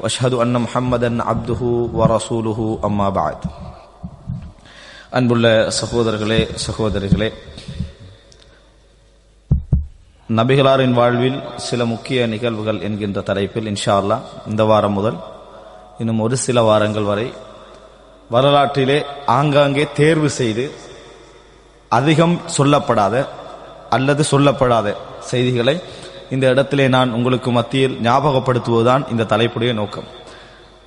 வஷ்ஹது அன்ன முஹம்மதன் அப்துஹு வரசூலுஹு அம்மா பாத் அன்புள்ள சகோதரர்களே சகோதரிகளே நபிகளாரின் வாழ்வில் சில முக்கிய நிகழ்வுகள் என்கின்ற தலைப்பில் இன்ஷா அல்லா இந்த வாரம் முதல் இன்னும் ஒரு சில வாரங்கள் வரை வரலாற்றிலே ஆங்காங்கே தேர்வு செய்து அதிகம் சொல்லப்படாத அல்லது சொல்லப்படாத செய்திகளை இந்த இடத்திலே நான் உங்களுக்கு மத்தியில் ஞாபகப்படுத்துவதுதான் இந்த தலைப்புடைய நோக்கம்.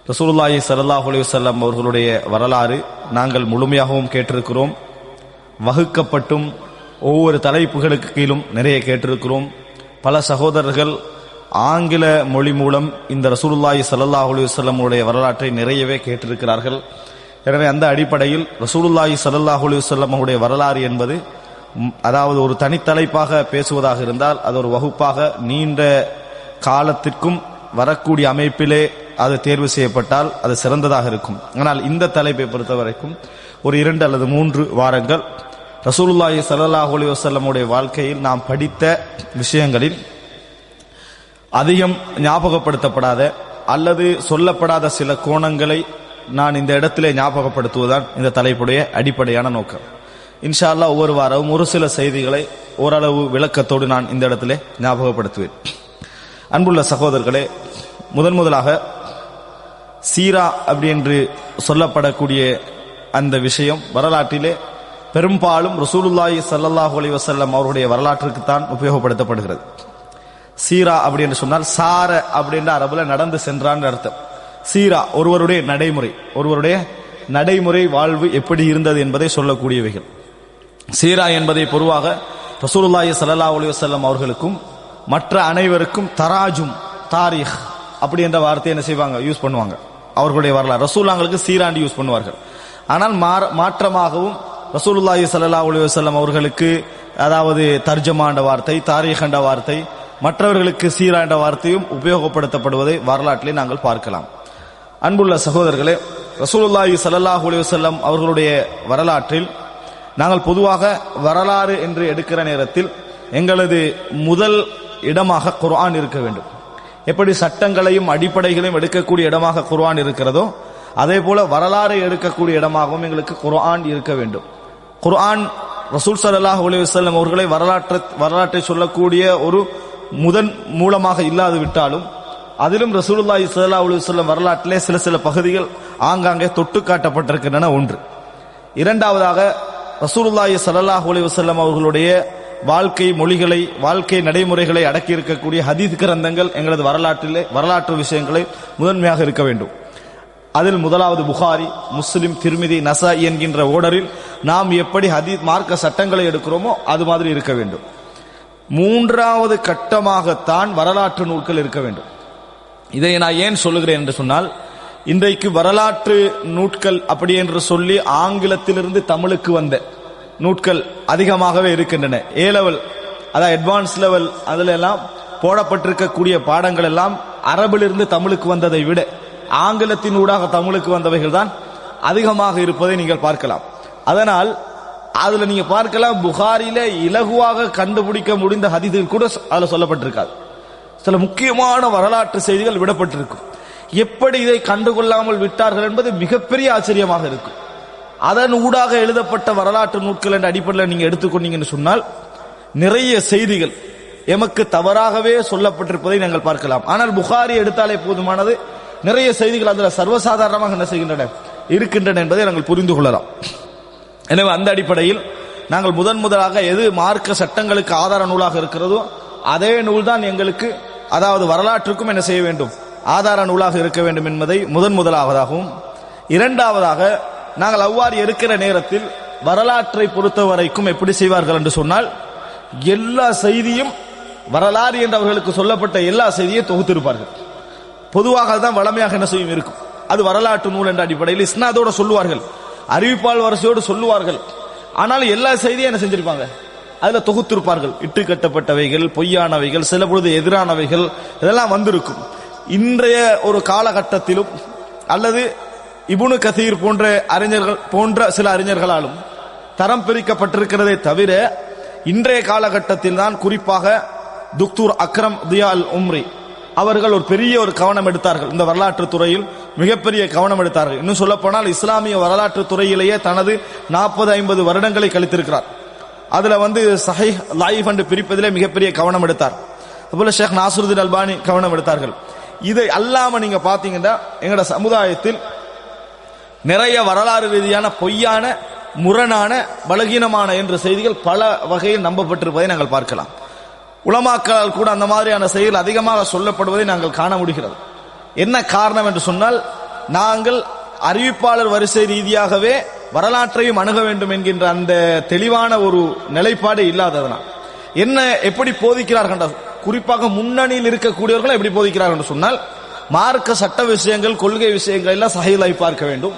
ரசூலுல்லாஹி சல்லாஹ் அலுவலம் அவர்களுடைய வரலாறு நாங்கள் முழுமையாகவும் கேட்டிருக்கிறோம். வகுக்கப்பட்டும் ஒவ்வொரு தலைப்புகளுக்கு கீழும் நிறைய கேட்டிருக்கிறோம். பல சகோதரர்கள் ஆங்கில மொழி மூலம் இந்த ரசூலுல்லாஹி சல்லாஹ் அலுவலமுடைய வரலாற்றை நிறையவே கேட்டிருக்கிறார்கள். எனவே அந்த அடிப்படையில் ரசூலுல்லாஹி சல்லாஹ் அலைஹி வஸல்லம் வரலாறு என்பது அதாவது ஒரு தனித்தலைப்பாக பேசுவதாக இருந்தால் அது ஒரு வகுப்பாக நீண்ட காலத்திற்கும் வரக்கூடிய அமைப்பிலே அது தேர்வு செய்யப்பட்டால் அது சிறந்ததாக இருக்கும். ஆனால் இந்த தலைப்பை பொறுத்த வரைக்கும் ஒரு இரண்டு அல்லது மூன்று வாரங்கள் ரசூலுல்லாஹி ஸல்லல்லாஹு அலைஹி வஸல்லமுடைய வாழ்க்கையில் நாம் படித்த விஷயங்களில் அதிகம் ஞாபகப்படுத்தப்படாத அல்லது சொல்லப்படாத சில கோணங்களை நான் இந்த இடத்திலே ஞாபகப்படுத்துவதுதான் இந்த தலைப்புடைய அடிப்படையான நோக்கம். இன்ஷா அல்லாஹ் ஒவ்வொரு வாரமும் ஒரு சில செய்திகளை ஓரளவு விளக்கத்தோடு நான் இந்த இடத்திலே ஞாபகப்படுத்துவேன். அன்புள்ள சகோதரர்களே முதன் முதலாக சீரா அப்படி என்று சொல்லப்படக்கூடிய அந்த விஷயம் வரலாற்றிலே பெரும்பாலும் ரசூலுல்லாஹி சல்லாஹூ அலி வசல்லம் அவருடைய வரலாற்றுக்குத்தான் உபயோகப்படுத்தப்படுகிறது. சீரா அப்படி என்று சொன்னால் சார அப்படின்ற அரபுல நடந்து சென்றான்னு அர்த்தம். சீரா ஒருவருடைய நடைமுறை ஒருவருடைய நடைமுறை வாழ்வு எப்படி இருந்தது என்பதை சொல்லக்கூடியவைகள். சீரா என்பதை பொதுவாக ரசூலுல்லாஹி சல்லா அலைஹி வஸல்லம் அவர்களுக்கும் மற்ற அனைவருக்கும் தராஜும் தாரிஹ் அப்படி என்ற வார்த்தையை என்ன செய்வாங்க? யூஸ் பண்ணுவாங்க. அவர்களுடைய வரலாறு. ரசூலாங்களுக்கு சீராண்டு யூஸ் பண்ணுவார்கள். ஆனால் மாற- மாற்றமாகவும் ரசூலுல்லாஹி சல்லா அலைஹி வஸல்லம் அவர்களுக்கு அதாவது தர்ஜமாண்ட வார்த்தை தாரீக் வார்த்தை மற்றவர்களுக்கு சீரா என்ற வார்த்தையும் உபயோகப்படுத்தப்படுவதை வரலாற்றிலே நாங்கள் பார்க்கலாம். அன்புள்ள சகோதரர்களே ரசூலுல்லாஹி ஸல்லல்லாஹு அலைஹி வஸல்லம் அவர்களுடைய வரலாற்றில் நாங்கள் பொதுவாக வரலாறு என்று எடுக்கிற நேரத்தில் எங்களது முதல் இடமாக குர்ஆன் இருக்க வேண்டும். எப்படி சட்டங்களையும் அடிப்படைகளையும் எடுக்கக்கூடிய இடமாக குர்ஆன் இருக்கிறதோ அதே போல வரலாறை எடுக்கக்கூடிய இடமாகவும் எங்களுக்கு குர்ஆன் இருக்க வேண்டும். குர்ஆன் ரசூல் சல்லாஹ் அலைஹி அவர்களை வரலாற்று வரலாற்றை சொல்லக்கூடிய ஒரு முதன் மூலமாக இல்லாது விட்டாலும் அதிலும் ரசூலுல்லாஹி ஸல்லல்லாஹு அலைஹி வரலாற்றிலே சில சில பகுதிகள் ஆங்காங்கே தொட்டு காட்டப்பட்டிருக்கின்றன ஒன்று. இரண்டாவதாக ரசூலுல்லாஹி சல்லாஹ் அலைஹி வஸல்லம் அவர்களுடைய வாழ்க்கை மொழிகளை வாழ்க்கை நடைமுறைகளை அடக்கி இருக்கக்கூடிய ஹதீஸ் கிரந்தங்கள் எங்களது வரலாற்றிலே வரலாற்று விஷயங்களை முதன்மையாக இருக்க வேண்டும். அதில் முதலாவது புகாரி முஸ்லிம் திருமிதி நசா என்கின்ற ஓடரில் நாம் எப்படி ஹதீத் மார்க்க சட்டங்களை எடுக்கிறோமோ அது மாதிரி இருக்க வேண்டும். மூன்றாவது கட்டமாகத்தான் வரலாற்று நூல்கள் இருக்க வேண்டும். இதை நான் ஏன் சொல்லுகிறேன் என்று சொன்னால் இன்றைக்கு வரலாற்று நூட்கள் அப்படி என்று சொல்லி ஆங்கிலத்திலிருந்து தமிழுக்கு வந்த நூட்கள் அதிகமாகவே இருக்கின்றன. ஏ லெவல் அதாவது அட்வான்ஸ் லெவல் அதுல எல்லாம் போடப்பட்டிருக்கக்கூடிய பாடங்கள் எல்லாம் அரபிலிருந்து தமிழுக்கு வந்ததை விட ஆங்கிலத்தின் ஊடாக தமிழுக்கு வந்தவைகள் தான் அதிகமாக இருப்பதை நீங்கள் பார்க்கலாம். அதனால் அதுல நீங்க பார்க்கலாம் புகாரில இலகுவாக கண்டுபிடிக்க முடிந்த ஹதிதில் கூட அதுல சொல்லப்பட்டிருக்காது. சில முக்கியமான வரலாற்று செய்திகள் விடப்பட்டிருக்கும். எப்படி இதை கண்டுகொள்ளாமல் விட்டார்கள் என்பது மிகப்பெரிய ஆச்சரியமாக இருக்கும். அதன் ஊடாக எழுதப்பட்ட வரலாற்று நூட்கள் என்ற அடிப்படையில் நீங்க எடுத்துக்கொண்டீங்கன்னு சொன்னால் நிறைய செய்திகள் எமக்கு தவறாகவே சொல்லப்பட்டிருப்பதை நாங்கள் பார்க்கலாம். ஆனால் புகாரி எடுத்தாலே போதுமானது. நிறைய செய்திகள் அதில் சர்வசாதாரணமாக என்ன செய்கின்றன இருக்கின்றன என்பதை நாங்கள் புரிந்து கொள்ளலாம். எனவே அந்த அடிப்படையில் நாங்கள் முதன் முதலாக எது மார்க்க சட்டங்களுக்கு ஆதார நூலாக இருக்கிறதோ அதே நூல்தான் எங்களுக்கு அதாவது வரலாற்றுக்கும் என்ன செய்ய வேண்டும்? ஆதார நூலாக இருக்க வேண்டும் என்பதை முதன் முதலாவதாகவும் இரண்டாவதாக நாங்கள் அவ்வாறு இருக்கிற நேரத்தில் வரலாற்றை பொறுத்த வரைக்கும் எப்படி செய்வார்கள் என்று சொன்னால் எல்லா செய்தியும் வரலாறு என்று அவர்களுக்கு சொல்லப்பட்ட எல்லா செய்தியும் தொகுத்திருப்பார்கள். பொதுவாக அதுதான் வளமையாக என்ன செய்யும் இருக்கும். அது வரலாற்று நூல் என்ற அடிப்படையில் இஸ்னாதோட சொல்லுவார்கள் அறிவிப்பால் வரிசையோடு சொல்லுவார்கள். ஆனாலும் எல்லா செய்தியும் என்ன செஞ்சிருப்பாங்க? அதுல தொகுத்திருப்பார்கள். இட்டு கட்டப்பட்டவைகள் பொய்யானவைகள் சில பொழுது எதிரானவைகள் இதெல்லாம் வந்திருக்கும். இன்றைய ஒரு காலகட்டத்திலும் அல்லது இபுனு கசீர் போன்ற அறிஞர்கள் போன்ற சில அறிஞர்களாலும் தரம் பிரிக்கப்பட்டிருக்கிறதே தவிர இன்றைய காலகட்டத்தில் தான் குறிப்பாக துக்தூர் அக்ரம் தியால் உம்ரி அவர்கள் ஒரு பெரிய ஒரு கவனம் எடுத்தார்கள். இந்த வரலாற்று துறையில் மிகப்பெரிய கவனம் எடுத்தார்கள். இன்னும் சொல்ல போனால் இஸ்லாமிய வரலாற்று துறையிலேயே தனது நாற்பது ஐம்பது வருடங்களை கழித்திருக்கிறார். அதுல வந்து சஹை லாயிஃப் என்று பிரிப்பதிலே மிகப்பெரிய கவனம் எடுத்தார். அதுபோல ஷேக் நாசருதீன் அல்பானி கவனம் எடுத்தார்கள். இதை அல்லாம நீங்க பாத்தீங்கன்னா எங்களோட சமுதாயத்தில் நிறைய வரலாறு ரீதியான பொய்யான முரணான பலகீனமான என்ற செய்திகள் பல வகையில் நம்பப்பட்டிருப்பதை நாங்கள் பார்க்கலாம். உலமாக்களால் கூட அந்த மாதிரியான செய்திகள் அதிகமாக சொல்லப்படுவதை நாங்கள் காண முடிகிறது. என்ன காரணம் என்று சொன்னால் நாங்கள் அறிவிப்பாளர் வரிசை ரீதியாகவே வரலாற்றையும் அணுக வேண்டும் என்கின்ற அந்த தெளிவான ஒரு நிலைப்பாடு இல்லாததனால் என்ன எப்படி போதிக்கிறார்கள் குறிப்பாக முன்னணியில் இருக்கக்கூடியவர்கள் எப்படி போதிக்கிறார்கள் என்று சொன்னால் மார்க்க சட்ட விஷயங்கள் கொள்கை விஷயங்கள் எல்லாம் சஹிலாய் பார்க்க வேண்டும்.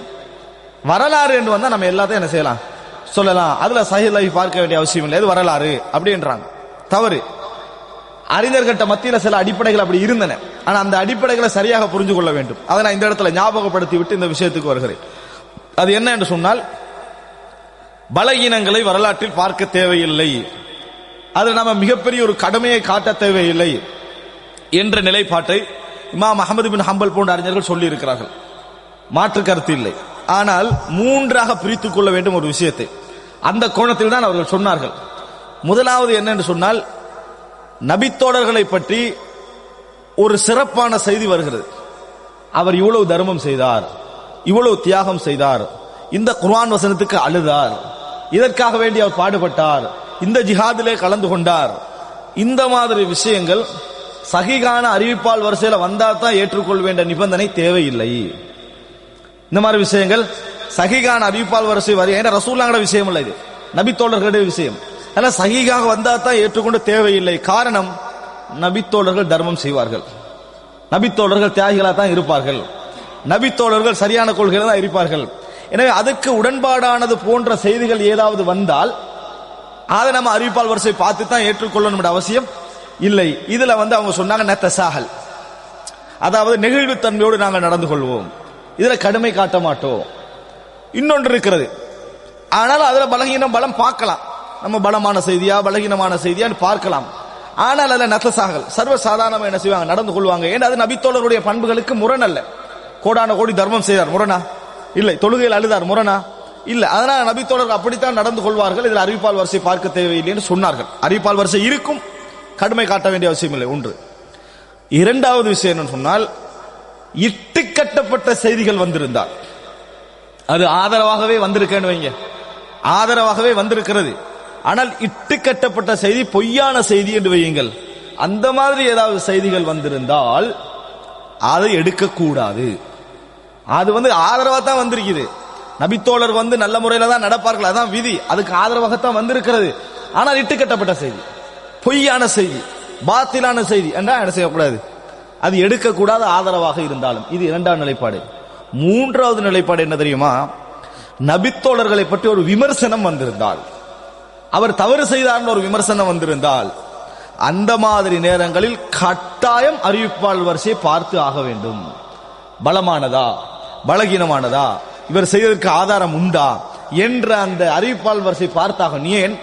வரலாறு என்று வந்தால் நம்ம எல்லாத்தையும் என்ன செய்யலாம்? சொல்லலாம். அதுல சஹிலாய் பார்க்க வேண்டிய அவசியம் இல்லை. இது வரலாறு? அப்படின்றாங்க. தவறு. அறிஞர்கிட்ட மத்தியில் சில அடிப்படைகள் அப்படி இருந்தன. ஆனா அந்த அடிப்படைகளை சரியாக புரிஞ்சு கொள்ள வேண்டும். அதை நான் இந்த இடத்துல ஞாபகப்படுத்தி விட்டு இந்த விஷயத்துக்கு வருகிறேன். அது என்ன என்று சொன்னால் பலகீனங்களை வரலாற்றில் பார்க்க தேவையில்லை. அது நம்ம மிகப்பெரிய ஒரு கடமையை காட்ட தேவையில்லை என்ற நிலைப்பாட்டை இமாம் அகமது பின் ஹம்பல் போன்ற அறிஞர்கள் சொல்லி இருக்கிறார்கள் மாற்று கருத்து இல்லை. ஆனால் மூன்றாக பிரித்துக் கொள்ள வேண்டும் ஒரு விஷயத்தை. அந்த கோணத்தில் தான் அவர்கள் சொன்னார்கள். முதலாவது என்னென்று சொன்னால் நபித்தோடர்களை பற்றி ஒரு சிறப்பான செய்தி வருகிறது. அவர் இவ்வளவு தர்மம் செய்தார் இவ்வளவு தியாகம் செய்தார் இந்த குர்ஆன் வசனத்துக்கு அழுதார் இதற்காக வேண்டி அவர் பாடுபட்டார் இந்த ஜிஹாதிலே கலந்து கொண்டார். இந்த மாதிரி விஷயங்கள் சகிகான அறிவிப்பால் வரிசையில் வந்தால் தான் ஏற்றுக்கொள்ள வேண்டிய நிபந்தனை தேவையில்லை. இந்த மாதிரி விஷயங்கள் சகிகான அறிவிப்பால் வரிசை வரி ஏன்னா ரசூல்லாங்கட விஷயம் இல்லை இது. நபித்தோழர்களுடைய விஷயம். ஆனால் சகிகாக வந்தால் தான் ஏற்றுக்கொண்டு தேவையில்லை. காரணம் நபித்தோழர்கள் தர்மம் செய்வார்கள். நபித்தோழர்கள் தியாகிகளாக தான் இருப்பார்கள். நபித்தோழர்கள் சரியான கொள்கையில தான் இருப்பார்கள். எனவே அதுக்கு உடன்பாடானது போன்ற செய்திகள் ஏதாவது வந்தால் அதை நம்ம அறிவிப்பால் வரிசை பார்த்து தான் ஏற்றுக்கொள்ளணும் அவசியம் இல்லை. இதுல வந்து அவங்க சொன்னாங்க நெத்தசாகல் அதாவது நெகிழ்வுத்தன்மையோடு நாங்கள் நடந்து கொள்வோம். இதுல கடுமை காட்ட மாட்டோம். இன்னொன்று இருக்கிறது. ஆனால் அதுல பலகீனம் பலம் பார்க்கலாம். நம்ம பலமான செய்தியா பலகீனமான செய்தியான்னு பார்க்கலாம். ஆனால் அதுல நத்தசாகல் சர்வசாதாரணமாக என்ன செய்வாங்க? நடந்து கொள்வாங்க. ஏன்னா அது நபித்தோழருடைய பண்புகளுக்கு முரண் அல்ல. கோடான கோடி தர்மம் செய்தார் முரணா? இல்லை தொழுகையில் அழுதார் முரணா? இல்ல அதனால நபித்தோழர்கள் அப்படித்தான் நடந்து கொள்வார்கள். இதில் அறிவிப்பால் வரிசை பார்க்க தேவையில்லை என்று சொன்னார்கள். அறிவிப்பால் வரிசை இருக்கும். கடுமை காட்ட வேண்டிய அவசியம் இல்லை. ஒன்று. இரண்டாவது விஷயம் என்னன்னு சொன்னால் இட்டு கட்டப்பட்ட செய்திகள் வந்திருந்தால். அது ஆதரவாகவே வந்திருக்கேன்னு வைங்க. ஆதரவாகவே வந்திருக்கிறது. ஆனால் இட்டு கட்டப்பட்ட செய்தி பொய்யான செய்தி என்று வையுங்கள். அந்த மாதிரி ஏதாவது செய்திகள் வந்திருந்தால் அதை எடுக்கக்கூடாது. அது வந்து ஆதரவா தான் வந்திருக்குது. நபித்தோழர் வந்து நல்ல முறையில தான் நடப்பார்கள். அதான் விதி. அதுக்கு ஆதரவாகத்தான் வந்திருக்கிறது. ஆனால் இட்டு கட்டப்பட்ட செய்தி. பொய்யான செய்தி. பாத்திலான செய்தி. என்றா என்ன செய்யக்கூடாது? அது எடுக்கக்கூடாத ஆதரவாக இருந்தாலும். இது இரண்டாம் நிலைப்பாடு. மூன்றாவது நிலைப்பாடு என்ன தெரியுமா? நபித்தோழர்களை பற்றி ஒரு விமர்சனம் வந்திருந்தால் அவர் தவறு செய்தார்னு ஒரு விமர்சனம் வந்திருந்தால் அந்த மாதிரி நேரங்களில் கட்டாயம் அறிவிப்பாளர் வரிசையை பார்த்து ஆக வேண்டும். பலமானதா? பலகீனமானதா? இவர் செய்ததற்கு ஆதாரம் உண்டா என்ற அந்த அறிவிப்பால் வரிசை பார்த்தாகும் ஏன்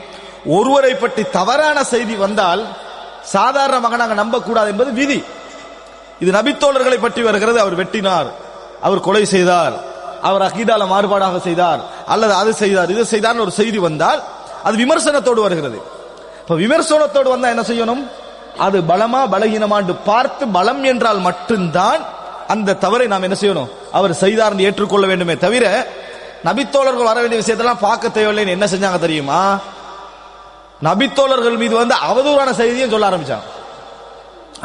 ஒருவரை பற்றி தவறான செய்தி வந்தால் சாதாரணமாக நாங்கள் நம்பக்கூடாது என்பது விதி. இது நபித்தோழர்களை பற்றி வருகிறது அவர் வெட்டினார் அவர் கொலை செய்தார் அவர் அகீதால மாறுபாடாக செய்தார் அல்லது அது செய்தார் இது செய்தார் ஒரு செய்தி வந்தால் அது விமர்சனத்தோடு வருகிறது. இப்ப விமர்சனத்தோடு வந்தா என்ன செய்யணும்? அது பலமா பலகீனமாண்டு பார்த்து பலம் என்றால் மட்டும்தான் அந்த தவறை நாம் என்ன செய்யணும்? அவர் செய்தார் ஏற்றுக்கொள்ள வேண்டுமே தவிர நபித்தோழர்கள் வர வேண்டிய விஷயத்தெல்லாம் பார்க்க தேவையில்லைன்னு என்ன செஞ்சாங்க தெரியுமா? நபித்தோழர்கள் மீது வந்து அவதூறான செய்தியும் சொல்ல ஆரம்பிச்சாங்க.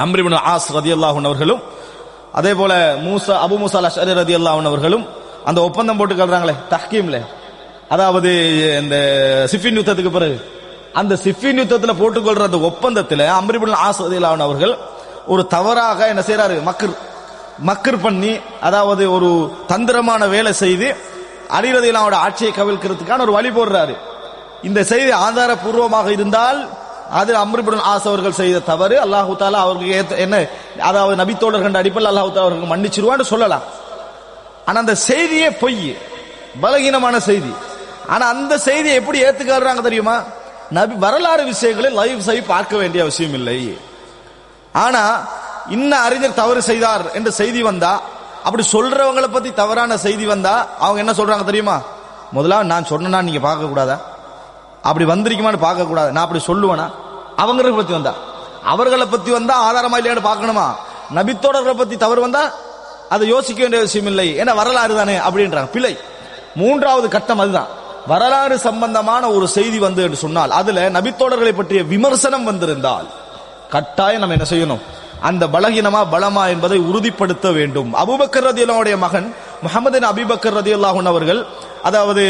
அம்ரிபின் ஆஸ் ரதி அல்லாஹன் அவர்களும் அதே போல மூசா அபு மூசா அஷரி ரதி அல்லாஹன் அவர்களும் அந்த ஒப்பந்தம் போட்டு கல்றாங்களே தஹ்கீம்ல. அதாவது இந்த சிஃபின் யுத்தத்துக்கு பிறகு. அந்த சிஃபின் யுத்தத்தில் போட்டுக்கொள்ற அந்த ஒப்பந்தத்தில் அம்ரிபின் ஆஸ் ரதி அல்லாஹன் அவர்கள் ஒரு தவறாக என்ன செய்யறாரு மக்கள் மக்கர் பண்ணி அதாவது ஒரு தந்திரமான வேலை செய்து அலிரதிலாவோட ஆட்சியை கவிழ்க்கிறதுக்கான ஒரு வழி போடுறாரு. இந்த செய்தி ஆதாரபூர்வமாக இருந்தால் அது அம்ருபுடன் ஆஸ் அவர்கள் செய்த தவறு அல்லாஹு தாலா அவருக்கு என்ன அதாவது நபித்தோழர்கள் அடிப்பில் அல்லாஹு தாலா அவர்கள் மன்னிச்சிருவான்னு சொல்லலாம். ஆனா அந்த செய்தியே பொய் பலகீனமான செய்தி. ஆனா அந்த செய்தியை எப்படி ஏத்துக்காடுறாங்க தெரியுமா? நபி வரலாறு விஷயங்களை லைவ் சை பார்க்க வேண்டிய அவசியம் இல்லை. ஆனா இன்ன அறிஞர் தவறு செய்தார் என்று செய்தி வந்தா அப்படி சொல்றவங்களை பத்தி தவறான செய்தி வந்தா அவங்க என்ன சொல்றாங்க தெரியுமா? முதல்ல நான் சொன்னா நீங்க பார்க்க கூடாதா? அப்படி வந்திருக்குமான்னு பார்க்க கூடாது. நான் அப்படி சொல்லுவேனா? அவங்களை பத்தி வந்தா. அவர்களை பத்தி வந்தா ஆதாரமா இல்லையான்னு பார்க்கணுமா? நபித்தோடர்களை பத்தி தவறு வந்தா அதை யோசிக்க வேண்டிய விஷயம் இல்லை. ஏன்னா வரலாறு தானே அப்படின்றாங்க. பிழை. மூன்றாவது கட்டம் அதுதான். வரலாறு சம்பந்தமான ஒரு செய்தி வந்து என்று சொன்னால் அதுல நபித்தோடர்களை பற்றிய விமர்சனம் வந்திருந்தால் கட்டாயம் நம்ம என்ன செய்யணும்? அந்த பலகீனமா பலமா என்பதை உறுதிப்படுத்த வேண்டும். அபுபக்கர் ரதியுல்லாவுடைய மகன் முகமது அபிபக்கர் ரதியுல்லாஹன் அவர்கள் அதாவது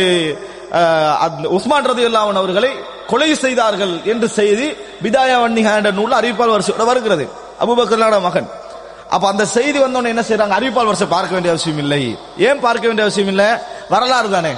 உஸ்மான் ரதியுல்லாஹன் அவர்களை கொலை செய்தார்கள் என்று செய்தி பிதாயா வன்னிகா என்ற நூல் அறிவிப்பால் வரிசையோட வருகிறது. அபுபக்கர்லான மகன். அப்ப அந்த செய்தி வந்தோடனே என்ன செய்யறாங்க அறிவிப்பால் வரிசை பார்க்க வேண்டிய அவசியம் இல்லை. ஏன் பார்க்க வேண்டிய அவசியம் இல்லை? வரலாறு தானே.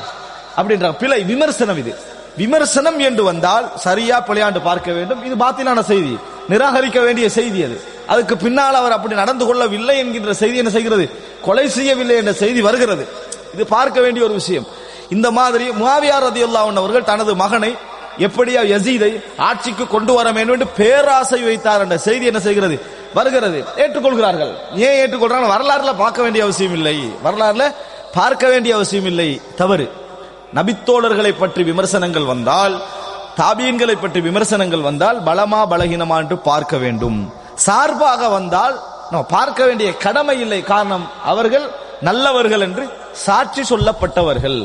அப்படின்ற பிழை விமர்சனம் இது. விமர்சனம் என்று வந்தால் சரியா பிழையாண்டு பார்க்க வேண்டும். இது பாத்திலான செய்தி. நிராகரிக்க வேண்டிய செய்தி அது. அதுக்கு பின்னால் அவர் அப்படி நடந்து கொள்ளவில்லை என்கின்ற செய்தி என்ன செய்கிறது? கொலை செய்யவில்லை என்ற செய்தி வருகிறது. இது பார்க்க வேண்டிய ஒரு விஷயம். இந்த மாதிரி முவாவியார் ரதியுல்லாஹன் அவர்கள் தனது மகனை எப்படியா யசீதை ஆட்சிக்கு கொண்டு வர வேண்டும் என்று பேராசை வைத்தார் என்ற செய்தி என்ன செய்கிறது? வருகிறது. ஏற்றுக்கொள்கிறார்கள். ஏன் ஏற்றுக்கொள்றாங்க? வரலாறுல பார்க்க வேண்டிய அவசியம் இல்லை. வரலாறுல பார்க்க வேண்டிய அவசியம் இல்லை. தவறு. நபித்தோழர்களை பற்றி விமர்சனங்கள் வந்தால் தாபியன்களை பற்றி விமர்சனங்கள் வந்தால் பலமா பலகீனமா என்று பார்க்க வேண்டும். சார்பாக வந்தால் நம்ம பார்க்க வேண்டிய கடமை இல்லை காரணம் அவர்கள் நல்லவர்கள் என்று சாட்சி சொல்லப்பட்டவர்கள்.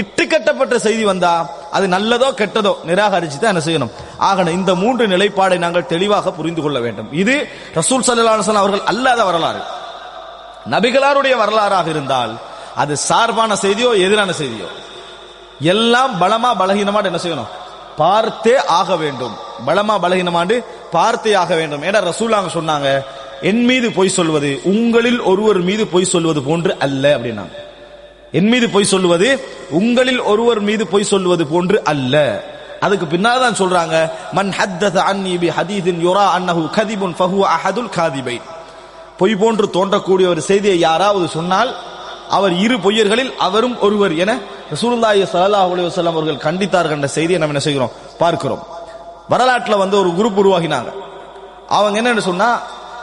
இட்டு கட்டப்பட்ட செய்தி வந்தா அது நல்லதோ கெட்டதோ நிராகரிச்சு தான் என்ன செய்யணும்? ஆகணும். இந்த மூன்று நிலைப்பாடை நாங்கள் தெளிவாக புரிந்து கொள்ள வேண்டும். இது ரசூல் சல்லல்லாஹு அவர்கள் அல்லாத வரலாறு. நபிகளாருடைய வரலாறாக இருந்தால் அது சார்பான செய்தியோ எதிரான செய்தியோ? எல்லாம் பலமா பலகீனமா என்ன செய்யணும்? பார்த்தே ஆக வேண்டும். பலமா பலகீனமாண்டு பார்த்தே ஆக வேண்டும். ஏன்னா ரசூலாங்க சொன்னாங்க என் மீது பொய் சொல்வது உங்களில் ஒருவர் மீது பொய் சொல்வது போன்று அல்ல அப்படின்னாங்க. என் மீது பொய் சொல்லுவது உங்களில் ஒருவர் மீது பொய் சொல்லுவது போன்று அல்ல. அதுக்கு பின்னால் தான் சொல்றாங்க மன் ஹத்தத அன்னி பி ஹதீதின் யுரா அன்னஹு கதிபுன் ஃபஹு அஹதுல் காதிபை பொய் போன்று தோன்றக்கூடிய ஒரு செய்தியை யாராவது சொன்னால் அவர் இரு பொய்யர்களில் அவரும் ஒருவர் என ரசூலுல்லாஹி ஸல்லல்லாஹு அலைஹி வஸல்லம் அவர்கள் கண்டித்தார்கள் என்ற செய்தியை நம்ம என்ன செய்கிறோம்? பார்க்கிறோம். வரலாற்றில் வந்து ஒரு குரூப் உருவாகினாங்க. அவங்க என்னன்னு சொன்னா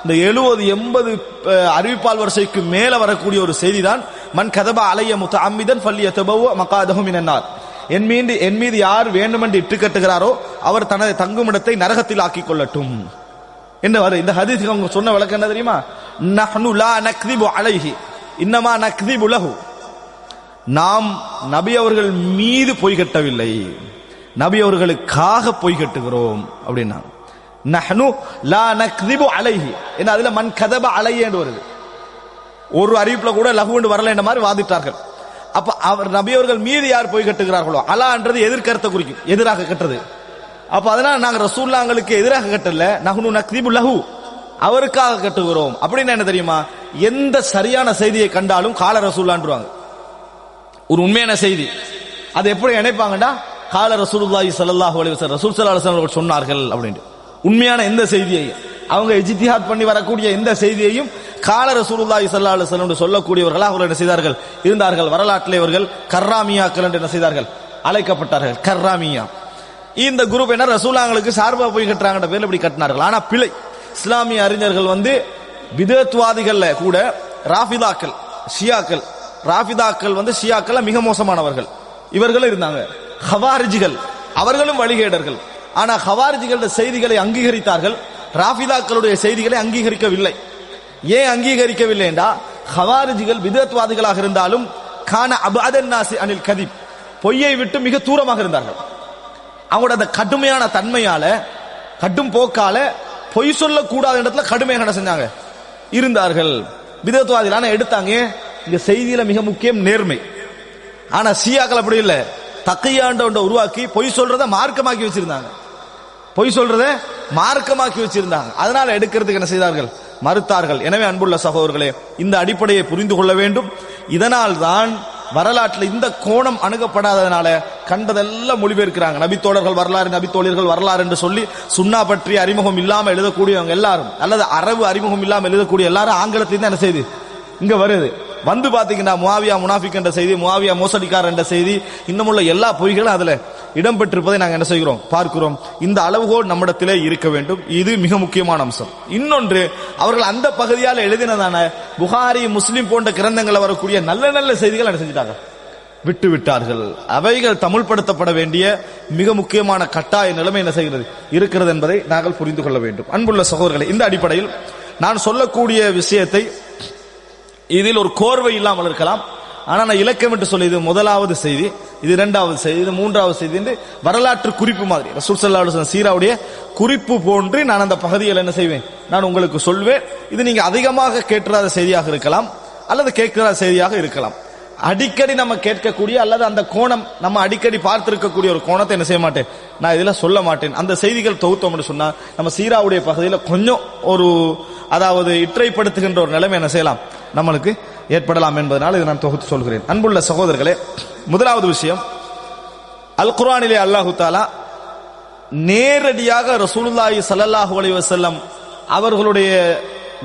இந்த எழுபது எண்பது அறிவிப்பால் வரிசைக்கு மேல வரக்கூடிய ஒரு செய்தி தான் மண் கதபா அலைய முத்த அம்மிதன் பள்ளிய தபவோ மகாதகம் என்னார் என் மீது என் மீது யார் வேண்டுமென்று இட்டு கட்டுகிறாரோ அவர் தனது தங்குமிடத்தை நரகத்தில் ஆக்கிக் கொள்ளட்டும். என்ன இந்த ஹதீஸ் அவங்க சொன்ன விளக்கம் என்ன தெரியுமா? நஹ்னு லா நக்திபு அலைஹி இன்னமா நக்திபு லஹு. நாம் நபி அவர்கள் மீது பொய் கட்டவில்லை. நபி அவர்களுக்காக பொய் கட்டுகிறோம் அப்படின்னா. நஹ்னு லா நக்திபு அலைஹி. என்ன அதுல மண் கதப அலைஹி என்று வருது. ஒரு அறிவிப்புல கூட லகுண்டு வரல என்ற மாதிரி வாதிட்டார்கள். அப்ப அவர் நபி அவர்கள் மீது யார் பொய் கட்டுகிறார்களோ அலான்றது எதிர்கருத்தை குறிக்கும் எதிராக கட்டுறது அப்ப அதனால நாங்க ரசூல்லாங்களுக்கு எதிராக கட்டல நகுனு நக்திபு லஹு. அவருக்காக கட்டுகிறோம். அப்படின்னு என்ன தெரியுமா? எந்த சரியான செய்தியை கண்டாலும் கால ரசூல்லான்றுவாங்க ஒரு உண்மையான செய்தி. அது எப்படி நினைப்பாங்கடா? கால ரசூலுல்லாஹி ஸல்லல்லாஹு அலைஹி வஸல்லம் ரசூல் ஸல்லல்லாஹு அவர்கள் சொன்னார்கள் அப்படின்ட்டு. உண்மையான எந்த செய்தியை அவங்க இஜ்திஹாத் பண்ணி வரக்கூடிய எந்த செய்தியையும் கால ரசூலுல்லாஹி ஸல்லல்லாஹு அலைஹி வஸல்லம் என்று சொல்லக்கூடியவர்களாக அவர்கள் என்ன செய்தார்கள்? இருந்தார்கள். வரலாற்றிலே இவர்கள் கர்ராமியாக்கள் என்று என்ன செய்தார்கள்? அழைக்கப்பட்டார்கள். கர்ராமியா. இந்த குரூப் என்ன? ரசூலாங்களுக்கு சார்பாக போய் கட்டுறாங்கன்ற பேர் இப்படி கட்டினார்கள். ஆனால் பிழை. இஸ்லாமிய அறிஞர்கள் வந்து விதத்வாதிகள்ல கூட ராஃபிதாக்கள் ஷியாக்கள் ராஃபிதாக்கள் வந்து ஷியாக்கள் மிக மோசமானவர்கள். இவர்களும் இருந்தாங்க. ஹவாரிஜிகள். அவர்களும் வழிகேடர்கள். ஆனா ஹவாரிஜிகளோட செய்திகளை அங்கீகரித்தார்கள். ராஃபிதாக்களுடைய செய்திகளை அங்கீகரிக்கவில்லை. ஏன் அங்கீகரிக்கவில்லை என்றா ஹவாரிஜிகள் விதத்வாதிகளாக இருந்தாலும் கான அபாதன் நாசி அனில் கதிப் பொய்யை விட்டு மிக தூரமாக இருந்தார்கள். அவங்களோட அந்த கடுமையான தன்மையால கடும் போக்கால பொய் சொல்லக்கூடாத இடத்துல கடுமையாக என்ன செஞ்சாங்க? இருந்தார்கள். விதத்துவாதிகளான எடுத்தாங்க. இந்த செய்தியில மிக முக்கியம் நேர்மை. ஆனா சியாக்கள் அப்படி இல்ல. தக்கையாண்ட உருவாக்கி பொய் சொல்றத மார்க்கமாக்கி வச்சிருந்தாங்க. பொய் சொல்றத மார்க்கமாக்கி வச்சிருந்தாங்க. அதனால எடுக்கிறதுக்கு என்ன செய்தார்கள்? மறுத்தார்கள். எனவே அன்புள்ள சகோதரர்களே இந்த அடிப்படையை புரிந்து கொள்ள வேண்டும். இதனால் தான் வரலாற்றில் இந்த கோணம் அணுகப்படாததுனால கண்டதெல்லாம் மொழிபெயர்க்கிறாங்க. நபித்தோழர்கள் வரலாறு நபித்தோழர்கள் வரலாறு என்று சொல்லி சுண்ணா பற்றி அறிமுகம் இல்லாமல் எழுதக்கூடியவங்க எல்லாரும் அல்லது அரபு அறிமுகம் இல்லாமல் எழுதக்கூடிய எல்லாரும் ஆங்கிலத்திலிருந்து என்ன செய்யுது இங்க வருது. வந்து பாத்தீங்கன்னா முவாவியா முனாஃபிக் என்ற செய்தி முவாவியா மோசடிக்கார் என்ற செய்தி இன்னமுள்ள எல்லா பொய்களும் அதுல இடம்பெற்றிருப்பதை நாங்கள் என்ன செய்கிறோம்? பார்க்கிறோம். இந்த அளவுகோல் நம்மிடத்திலே இருக்க வேண்டும். இது மிக முக்கியமான அம்சம். இன்னொன்று அவர்கள் அந்த பகுதியால் எழுதினதான புகாரி முஸ்லிம் போன்ற கிரந்தங்களை வரக்கூடிய நல்ல நல்ல செய்திகள் என்ன செஞ்சிட்டாங்க? விட்டு விட்டார்கள். அவைகள் தமிழ்படுத்தப்பட வேண்டிய மிக முக்கியமான கட்டாய நிலைமை என்ன செய்கிறது? இருக்கிறது என்பதை நாங்கள் புரிந்து கொள்ள வேண்டும். அன்புள்ள சகோதரர்களை இந்த அடிப்படையில் நான் சொல்லக்கூடிய விஷயத்தை இதில் ஒரு கோர்வை இல்லாமல் இருக்கலாம். ஆனா நான் இலக்கம் என்று சொல்லி இது முதலாவது செய்தி இது இரண்டாவது செய்தி இது மூன்றாவது செய்தி என்று வரலாற்று குறிப்பு மாதிரி. ரசூல் சீராவுடைய குறிப்பு போன்று நான் அந்த பகுதியில் என்ன செய்வேன்? நான் உங்களுக்கு சொல்வேன். இது நீங்க அதிகமாக கேட்காத செய்தியாக இருக்கலாம் அல்லது கேட்கிற செய்தியாக இருக்கலாம். அடிக்கடி நம்ம கேட்கக்கூடிய அல்லது அந்த கோணம் நம்ம அடிக்கடி பார்த்திருக்கக்கூடிய ஒரு கோணத்தை என்ன செய்ய மாட்டேன்? நான் இதில் சொல்ல மாட்டேன். அந்த செய்திகள் தொகுத்தோம்னு சொன்னா நம்ம சீராவுடைய பகுதியில் கொஞ்சம் ஒரு அதாவது இற்றைப்படுத்துகின்ற ஒரு நிலைமை என்ன செய்யலாம்? நம்மளுக்கு ஏற்படலாம் என்பதனால் இதை நான் தொகுத்து சொல்கிறேன். அன்புள்ள சகோதரர்களே முதலாவது விஷயம் அல் குர்ஆனிலே அல்லாஹு தாலா நேரடியாக ரசூலுல்லாஹி ஸல்லல்லாஹு அலைஹி வஸல்லம் அவர்களுடைய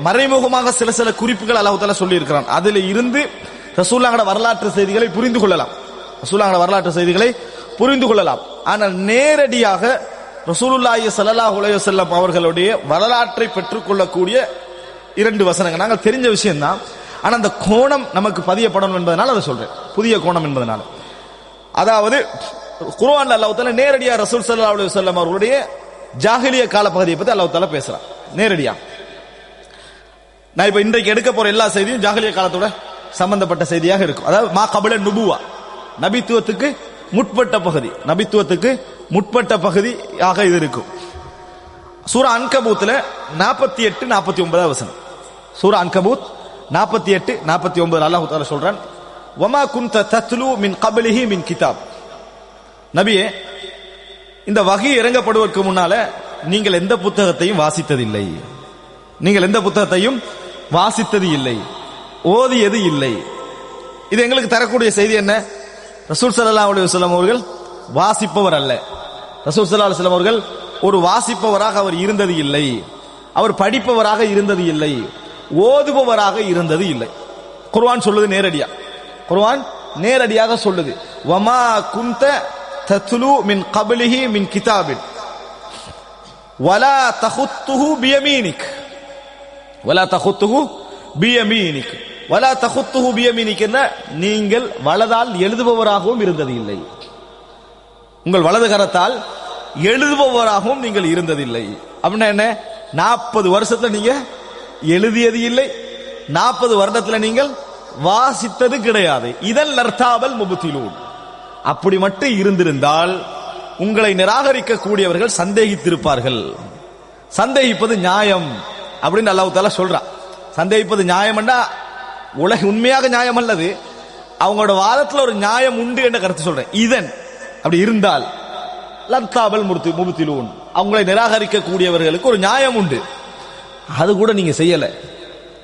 மறைமுகமாக சில சில குறிப்புகள் அல்லாஹு தாலா சொல்லி இருக்கிறான் அதில் இருந்து ரசூல்லாங்கட வரலாற்று செய்திகளை புரிந்து கொள்ளலாம். ரசூல்லாங்கட வரலாற்று செய்திகளை புரிந்து கொள்ளலாம். ஆனால் நேரடியாக ரசூலுல்லாஹி சல்லல்லாஹு அலைஹி வஸல்லம் அவர்களுடைய வரலாற்றை பெற்றுக்கொள்ளக்கூடிய இரண்டு வசனங்கள் நாங்கள் தெரிஞ்ச விஷயம்தான். ஆனால் அந்த கோணம் நமக்கு பதியப்படணும் என்பதனால் அதை சொல்றேன். புதிய கோணம் என்பதனால. அதாவது குர்ஆன்ல அல்லாஹ் நேரடியாக ரசூல் சல்லா அலி வல்லம் அவர்களுடைய ஜாகிலிய கால பகுதியை பத்தி அல்லாஹ் பேசுகிறான் நேரடியாக நேரடியா. நான் இப்ப இன்றைக்கு எடுக்க போற எல்லா செய்தியும் ஜாகிலிய காலத்தோட சம்பந்தப்பட்ட செய்தியாக இருக்கும். அதாவது மா கபில நுபுவா. நபித்துவத்துக்கு முற்பட்ட பகுதி. நபித்துவத்துக்கு முற்பட்ட பகுதியாக இது இருக்கும். சூரா அன்கபூத்ல நாற்பத்தி எட்டு நாற்பத்தி ஒன்பதாவது வசனம். சூரா அன்கபூத் நாற்பத்தி எட்டு நாற்பத்தி ஒன்பது அல்லாஹு தாலா சொல்றான் வமா குந்த தத்லு மின் கபலிஹி மின் கிதாப். நபியே இந்த வகை இறங்கப்படுவதற்கு முன்னால நீங்கள் எந்த புத்தகத்தையும் வாசித்ததில்லை. நீங்கள் எந்த புத்தகத்தையும் வாசித்தது இல்லை. ஓதியது இல்லை. இது எங்களுக்கு தரக்கூடிய செய்தி என்ன? ரசூல் சல்லா அலைஹி அவர்கள் வாசிப்பவர் அல்ல. ரசூல் சல்லா அலுவலம் அவர்கள் ஒரு வாசிப்பவராக அவர் இருந்தது இல்லை. அவர் படிப்பவராக இருந்தது இல்லை. ஓதுபவராக இருந்தது இல்லை. குர்வான் சொல்லுது நேரடியா. குர்வான் நேரடியாக சொல்லுது. வமா குந்த தத்லு மின் கபலிஹி மின் கிதாபின். வலா தஹுத்துஹு பியமீனிக். வலா தஹுத்துஹு பியமீனிக். வலா தகுத்துஹு பியமீனிக் என்ன? நீங்கள் வலதால் எழுதுபவராகவும் இருந்தது இல்லை. உங்கள் வலது கரத்தால் எழுதுபவராகவும் நீங்கள் இருந்ததில்லை. அப்படின்னா என்ன? நாற்பது வருஷத்துல நீங்க எழுதியது இல்லை. நாற்பது வருடத்துல நீங்கள் வாசித்தது கிடையாது. இதன் லர்த்தாவல் முபுத்திலூன். அப்படி மட்டும் இருந்திருந்தால் உங்களை நிராகரிக்க கூடியவர்கள் சந்தேகித்திருப்பார்கள். சந்தேகிப்பது நியாயம் அப்படின்னு அல்லாஹ் தாலா சொல்றான் சந்தேகிப்பது நியாயம்னா உலக உண்மையாக நியாயம் அல்லது அவங்களோட வாதத்துல ஒரு நியாயம் உண்டு என்ற கருத்து சொல்றேன். இதன் அப்படி இருந்தால் லர்த்தாபல் முர்த்தி முபுத்திலூன். அவங்களை நிராகரிக்க கூடியவர்களுக்கு ஒரு நியாயம் உண்டு. அது கூட நீங்க செய்யல.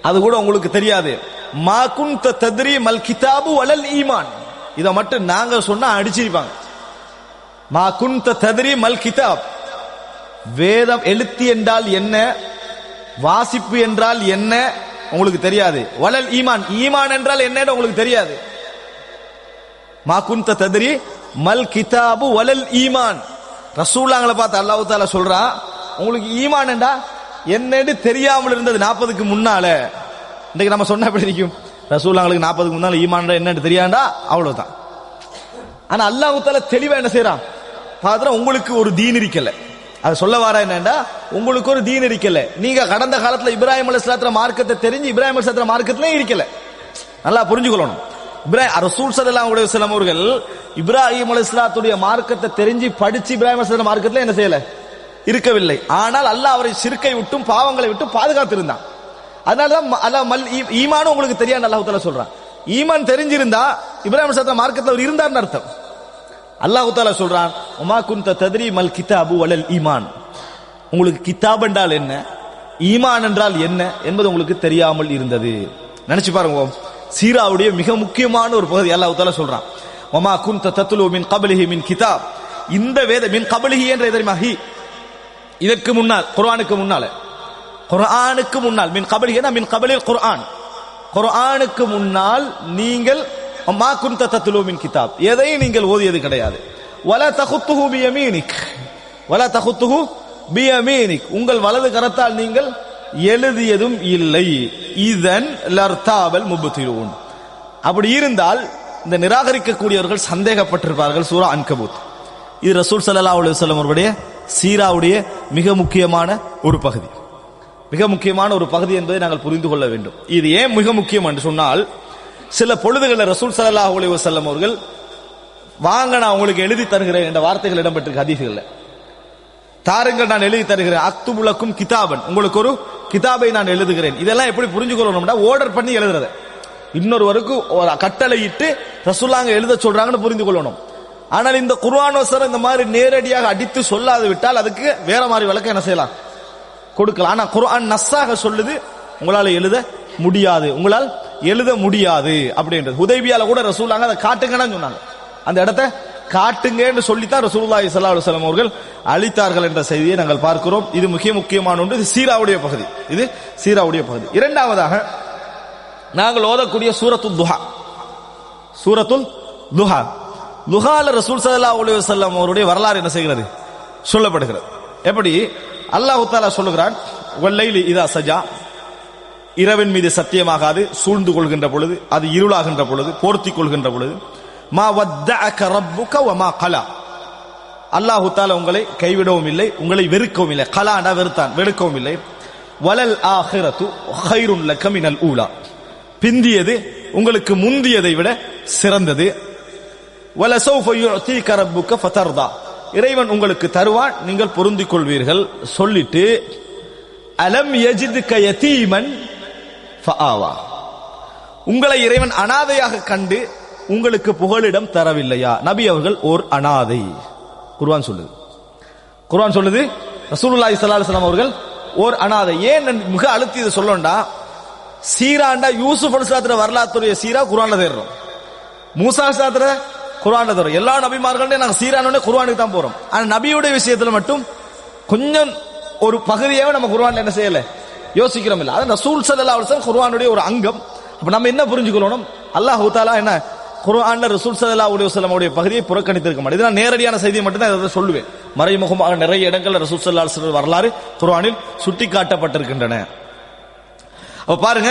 அது கூட உங்களுக்கு தெரியாது. மா குந்த தத்ரி மல் கிதாபு வலல் ஈமான். இதை மட்டும் நாங்க சொன்னா அடிச்சிருப்பாங்க மா குந்த தத்ரி மல் கிதாப். வேதம் எழுத்து என்றால் என்ன? வாசிப்பு என்றால் என்ன? உங்களுக்கு தெரியாது. வலல் ஈமான். ஈமான் என்றால் என்ன உங்களுக்கு தெரியாது. மா குந்த தத்ரி மல் கிதாபு வலல் ஈமான். ரசூல்லாங்களை பார்த்து அல்லாஹு தாலா சொல்றான் உங்களுக்கு ஈமான் என்னன்னு தெரியாமல் இருந்தது நாற்பதுக்கு முன்னால. இன்னைக்கு நம்ம சொன்ன எப்படி இருக்கும் ரசூல்லாங்களுக்கு நாற்பதுக்கு முன்னால ஈமான் என்னன்னு தெரியாண்டா? அவ்வளவுதான். ஆனா அல்லாஹு தாலா தெளிவா என்ன செய்யறான் பாத்திரம் உங்களுக்கு ஒரு தீன் இருக்கல. அது சொல்ல வர என்னன்னா உங்களுக்கு ஒரு தீன் இருக்கல. நீங்க கடந்த காலத்துல இப்ராஹிம் அலிஸ்லாத்திர மார்க்கத்தை தெரிஞ்சு இப்ராஹிம் அலிஸ்லாத்திர மார்க்கத்திலே இருக்கல. நல்லா புரிஞ்சுக்கொள்ளணும். ரசூல் சல்லாம் உடைய வஸல்லம் அவர்கள் இப்ராஹிம் அலிஸ்லாத்துடைய மார்க்கத்தை தெரிஞ்சு படிச்சு இப்ராஹிம் அலிஸ்லாம் மார்க்கத்தில் என்ன செய்யல? இருக்கவில்லை. ஆனால் அல்லாஹ் அவரை சிறுக்கை விட்டும் பாவங்களை விட்டும் பாதுகாத்திருந்தான். அதனாலதான் அல்லா அல்லாஹ் மல் ஈமானும் உங்களுக்கு தெரியாது அல்லாஹ் சொல்றான். ஈமான் தெரிஞ்சிருந்தா இப்ராஹிம் அலைஹிஸ்ஸலாம் மார்க்கத்தில் அவர் இருந்தார்னு அர்த்தம். அல்லாஹ் தாலா சொல்றான் உமா குந்த தத்ரி மல் கிதாபு வலல் ஈமான். உங்களுக்கு கிதாப் என்றால் என்ன? ஈமான் என்றால் என்ன என்பது உங்களுக்கு தெரியாமல் இருந்தது. நினைச்சு பாருங்க சீராவுடைய மிக முக்கியமான ஒரு பகுதி அல்லாஹ் தாலா சொல்றான். மமா குந்த தத்துலு மின் கபலிஹி மின் கிதாப். இந்த வேத மின் கபலிஹி என்ற தெரியுமா? ஹி. இதற்கு முன்னால் குர்ஆனுக்கு முன்னால. குர்ஆனுக்கு முன்னால். மின் கபலிஹி மின் கபலில் குர்ஆன். குர்ஆனுக்கு முன்னால் நீங்கள் மா குந்த தத்துலு மின் கிதாப். எதையும் நீங்கள் ஓதியது கிடையாது. வல தகுத்துஹு பியமீனிக். வல தகுத்துஹு பியமீனிக். உங்கள் வலது கரத்தால் நீங்கள் எழுதியதும் இல்லை. இதன் லர்த்தாவல் முபுத்திரூன். அப்படி இருந்தால் இந்த நிராகரிக்கக்கூடியவர்கள் சந்தேகப்பட்டிருப்பார்கள் சூரா அன்கபூத். இது ரசூல் சல்லா அலுவலம் அவருடைய சீராவுடைய மிக முக்கியமான ஒரு பகுதி. மிக முக்கியமான ஒரு பகுதி என்பதை நாங்கள் புரிந்து கொள்ள வேண்டும். இது ஏன் மிக முக்கியம் என்று சொன்னால் சில பொழுதுகளில் ரசூல் ஸல்லல்லாஹு அலைஹி வஸல்லம் அவர்கள் வாங்க நான் உங்களுக்கு எழுதி தருகிறேன் என்ற வார்த்தைகள் இடம்பெற்றிருக்கு ஹதீஸ்களில். தாருங்கள் நான் எழுதி தருகிறேன். அக்துபுலக்கும் கிதாபன். உங்களுக்கு ஒரு கிதாபை நான் எழுதுகிறேன். இதெல்லாம் எப்படி புரிஞ்சுக்கொள்ளணும்னா ஓர்டர் பண்ணி எழுதுறத. இன்னொருவருக்கு ஒரு கட்டளையிட்டு ரசுல்லாங்க எழுத சொல்றாங்கன்னு புரிந்து கொள்ளணும் ஆனால் இந்த குர்ஆன் இந்த மாதிரி நேரடியாக அடித்து சொல்லாது விட்டால் அதுக்கு வேற மாதிரி விளக்கம் என்ன செய்யலாம்? கொடுக்கலாம். ஆனா குர்ஆன் நஸ்ஸாக சொல்லுது உங்களால எழுத முடியாது. உங்களால் எழுத முடியாது அப்படின்றது. உதவியால கூட ரசூலாங்க அதை காட்டுங்கன்னு சொன்னாங்க. அந்த இடத்த காட்டுங்கன்னு சொல்லித்தான் ரசூலுல்லாஹி சல்லா அலுவலம் அவர்கள் அளித்தார்கள் என்ற செய்தியை நாங்கள் பார்க்கிறோம். இது முக்கிய முக்கியமான ஒன்று. இது சீராவுடைய பகுதி. இது சீராவுடைய பகுதி. இரண்டாவதாக நாங்கள் ஓதக்கூடிய சூரத்துல் துஹா. சூரத்துல் துஹா. துஹால ரசூல் சல்லா அலைஹி வஸல்லம் அவருடைய வரலாறு என்ன செய்கிறது? சொல்லப்படுகிறது. எப்படி? அல்லாஹு தாலா சொல்லுகிறான் வெள்ளையில் இதா சஜா. இரவின் மீது சத்தியமாகாது சூழ்ந்து கொள்கின்ற பொழுது அது இருளாகின்ற பொழுது போர்த்தி கொள்கின்ற பொழுது மா வத்தஅக ரப்புக வமா கலா. அல்லாஹு தால உங்களை கைவிடவும் இல்லை உங்களை வெறுக்கவும் இல்லை. கலானா வெறுத்தான் வெறுக்கவும் இல்லை. வலல் ஆஹிரத்து ஹைருன் லக்க ஊலா. பிந்தியது உங்களுக்கு முந்தியதை விட சிறந்தது. இறைவன் உங்களுக்கு தருவான் நீங்கள் பொருந்திக் கொள்வீர்கள் சொல்லிட்டு அலம் உங்களை இறைவன் அனாதையாக கண்டு உங்களுக்கு புகலிடம் தரவில்லையா? நபி அவர்கள் ஓர் அனாதை. குர்வான் சொல்லுது. குர்வான் சொல்லுது ரசூலுல்லாஹி ஸல்லல்லாஹு அலைஹி அவர்கள் ஓர் அனாதை. ஏன் மிக அழுத்தி இதை சொல்லண்டா சீராண்டா யூசுப் அலிஸ்லாத்திர வரலாற்றுடைய சீரா குர்ஆன்ல தேடுறோம். மூசா சாத்திர குர்ஆன்ல தேடுறோம். எல்லா நபிமார்களையும் நாங்க சீரானோட குர்ஆனுக்கு தான் போறோம். ஆனா நபியுடைய விஷயத்துல மட்டும் கொஞ்சம் ஒரு பகுதியாவே நம்ம குர்ஆன்ல என்ன செய்யல? யோசிக்கிறோம் இல்ல. அது ரசூல் ஸல்லல்லாஹு அலைஹி குர்ஆனுடைய ஒரு அங்கம். அப்ப நம்ம என்ன புரிஞ்சுக்கணும் அல்லாஹ் தஆலா என்ன குரான்ல ரசூல் சல்லா அலி வஸ்லமுடைய உடைய பகுதியை புறக்கணித்திருக்க மாட்டேன். இது நான் நேரடியான செய்தியை மட்டும் தான் இதை சொல்லுவேன். மறைமுகமாக நிறைய இடங்கள்ல ரசூல் சல்லா அலைஹி வரலாறு வரலாறு சுட்டி சுட்டிக்காட்டப்பட்டிருக்கின்றன. அப்ப பாருங்க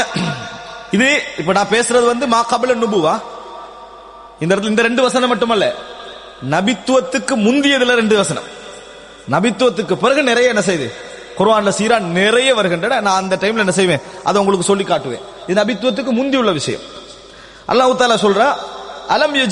இது இப்ப நான் பேசுறது வந்து மா நுபுவா? இந்த இடத்துல இந்த ரெண்டு வசனம் மட்டுமல்ல. நபித்துவத்துக்கு முந்தியதுல ரெண்டு வசனம். நபித்துவத்துக்கு பிறகு நிறைய என்ன செய்யுது குர்ஆன்ல சீரா நிறைய வருகின்றன. நான் அந்த டைம்ல என்ன செய்வேன்? அதை உங்களுக்கு சொல்லி காட்டுவேன். இது நபித்துவத்துக்கு முந்தி உள்ள விஷயம். அல்லாஹ் தாலா சொல்றா அலம்